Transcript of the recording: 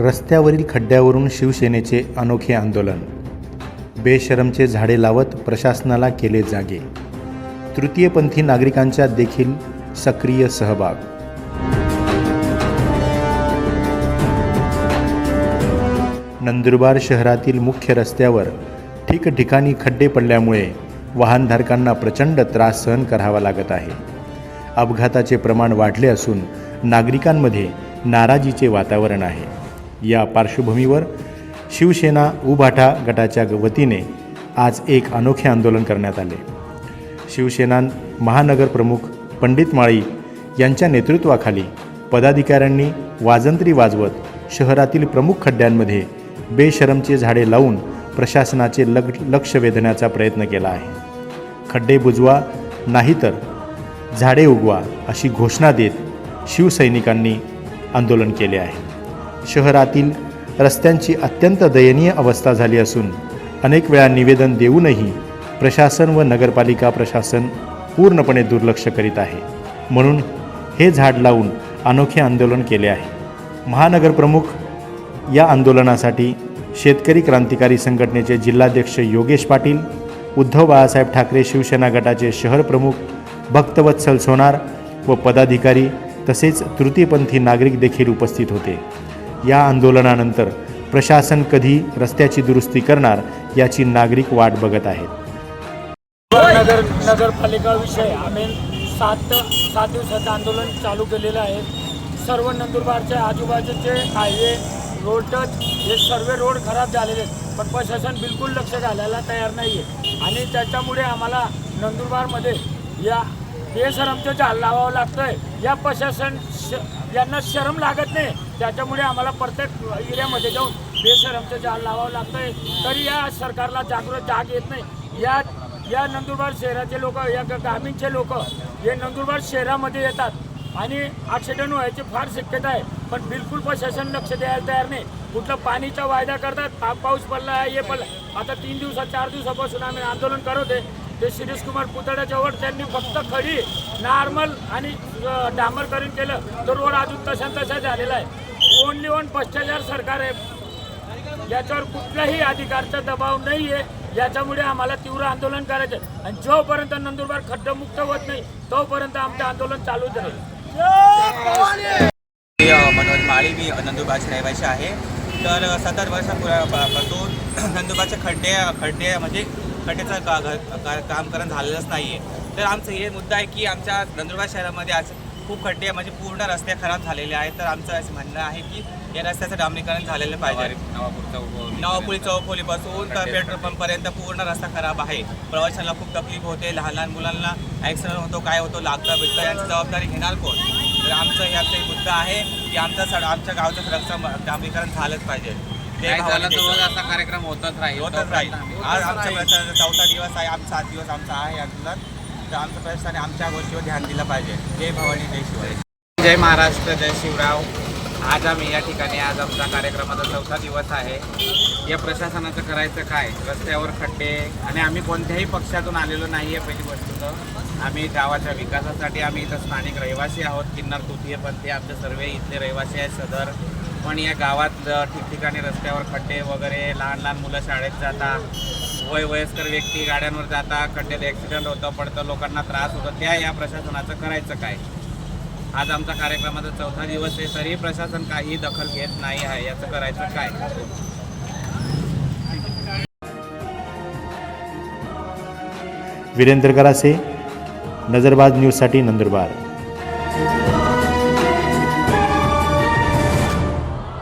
रस्त्यावरील खड्ड्यावरून शिवसेनेचे अनोखे आंदोलन. बेशरमचे झाडे लावत प्रशासनाला केले जागे. तृतीयपंथी नागरिकांचा देखील सक्रिय सहभाग. नंदुरबार शहरातील मुख्य रस्त्यावर ठिकठिकाणी खड्डे पडल्यामुळे वाहनधारकांना प्रचंड त्रास सहन करावा लागत आहे. अपघाताचे प्रमाण वाढले असून नागरिकांमध्ये नाराजीचे वातावरण आहे. या पार्श्वभूमीवर शिवसेना उभाटा गटाच्या वतीने आज एक अनोखे आंदोलन करण्यात आले. शिवसेना महानगर प्रमुख पंडित माळी यांच्या नेतृत्वाखाली पदाधिकाऱ्यांनी वाजंत्री वाजवत शहरातील प्रमुख खड्ड्यांमध्ये बेशरमचे झाडे लावून प्रशासनाचे लग लक्ष वेधण्याचा प्रयत्न केला आहे. खड्डे बुजवा नाहीतर झाडे उगवा अशी घोषणा देत शिवसैनिकांनी आंदोलन केले आहे. शहरातील रस्त्यांची अत्यंत दयनीय अवस्था झाली असून अनेक वेळा निवेदन देऊनही प्रशासन व नगरपालिका प्रशासन पूर्णपणे दुर्लक्ष करीत आहे. म्हणून हे झाड लावून अनोखे आंदोलन केले आहे. महानगरप्रमुख या आंदोलनासाठी शेतकरी क्रांतिकारी संघटनेचे जिल्हाध्यक्ष योगेश पाटील उद्धव बाळासाहेब ठाकरे शिवसेना गटाचे शहर प्रमुख भक्तवत्सल सोनार व पदाधिकारी तसेच तृतीयपंथी नागरिक देखील उपस्थित होते. या आंदोलनानंतर प्रशासन कधी रस्त्याची दुरुस्ती करणार याची नागरिक वाट बघत आहेत. नगर नगरपालिका विषय आम्ही सात सात दिवसाचं आंदोलन चालू केलेलं आहे. सर्व नंदुरबारचे आजूबाजूचे हायवे रोड टच हे सर्व रोड खराब झालेले आहेत. पण प्रशासन बिलकुल लक्ष घालायला तयार नाही आहे आणि त्याच्यामुळे आम्हाला नंदुरबारमध्ये या बेसरमचं जाल लावावं लागतं आहे या प्रशासन श यांना शरम लागत नाही. त्याच्यामुळे आम्हाला प्रत्येक एरियामध्ये जाऊन बेशरमचं जाल लावावं लागतं आहे तरी या सरकारला जागृत जाग येत नाही. या या नंदुरबार शहराचे लोक या ग्रामीणचे लोक हे नंदुरबार शहरामध्ये येतात. आणि ॲक्सिडेंट व्हायची फार शक्यता आहे. पण बिलकुल प्रशासन लक्ष द्यायला तयार नाही. कुठलं पाणीचा वायदा करतात पा पाऊस पडला आहे हे पडला. आता तीन दिवसात चार दिवसापासून आम्ही आंदोलन करत आहे. ते शिरीष कुमार पुतळ्याजवळ त्यांनी फक्त खडी नॉर्मल आणि डांबर डांबरकरण केलं तर रोड अजून तशा तशा झालेला आहे. ओनली ओन भ्रष्टाचार सरकार आहे. याच्यावर कुठलाही अधिकारचा दबाव नाही आहे याच्यामुळे आम्हाला तीव्र आंदोलन करायचं आहे. आणि जोपर्यंत नंदुरबार खड्डमुक्त होत नाही तोपर्यंत आमचं आंदोलन चालूच राहील. मनोज माळी मी नंदुरबारचे रहिवासी आहे. तर सत्तर वर्षापासून नंदुरबारचे खड्डे खड्डे म्हणजे खड्ड्याचं का घ- का- कामकरण झालेलंच नाही आहे तर आमचं हे मुद्दा आहे की आमच्या नंदुरबार शहरामध्ये आज खूप खड्डे म्हणजे पूर्ण रस्ते खराब झालेले आहेत. तर आमचं असं म्हणणं आहे की या रस्त्याचं डांबरीकरण झालेलं पाहिजे. नवापुरी चौफोलीपासून तर पेट्रोल पंपपर्यंत पूर्ण रस्ता खराब आहे. प्रवाशांना खूप तकलीफ होते. लहान लहान मुलांना ॲक्सिडेंट होतो काय होतो लागतं बिकतं यांची जबाबदारी घेणार कोण? तर आमचं याचा मुद्दा आहे की आमचा सड आमच्या गावचं सडकचं डांबरीकरण झालंच पाहिजे. असा कार्यक्रम होतच राहील. होतच राहील. आज आमचा प्रशासन चौथा दिवस आहे. आमचा सात दिवस आमचा आहे. आंदोलन तर आमचं प्रशासनाने आमच्या गोष्टीवर ध्यान दिलं पाहिजे. जय भवानी जय शिवाय जय महाराष्ट्र जय शिवराव. आज आम्ही या ठिकाणी आज आमचा कार्यक्रमाचा चौथा दिवस आहे. या प्रशासनाचं करायचं काय? रस्त्यावर खड्डे आणि आम्ही कोणत्याही पक्षातून आलेलो नाही आहे पहिली गोष्ट तर. आम्ही गावाच्या विकासासाठी आम्ही इथं स्थानिक रहिवासी आहोत. किन्नर तृतीयपंथी आमचे सर्व इथले रहिवासी आहेत सदर. पण या गावात ठिकठिकाणी रस्त्यावर खड्डे वगैरे लहान लहान मुलं शाळेत जातात. वय वयस्कर व्यक्ती गाड्यांवर जातात खड्ड्यात ॲक्सिडेंट होतं पडतं लोकांना त्रास होतो त्या या प्रशासनाचं करायचं काय? आज आमचा कार्यक्रमाचा चौथा दिवस आहे तरी प्रशासन काही दखल घेत नाही आहे याचं करायचं काय? वीरेंद्र करासे नजरबाज न्यूजसाठी नंदुरबार.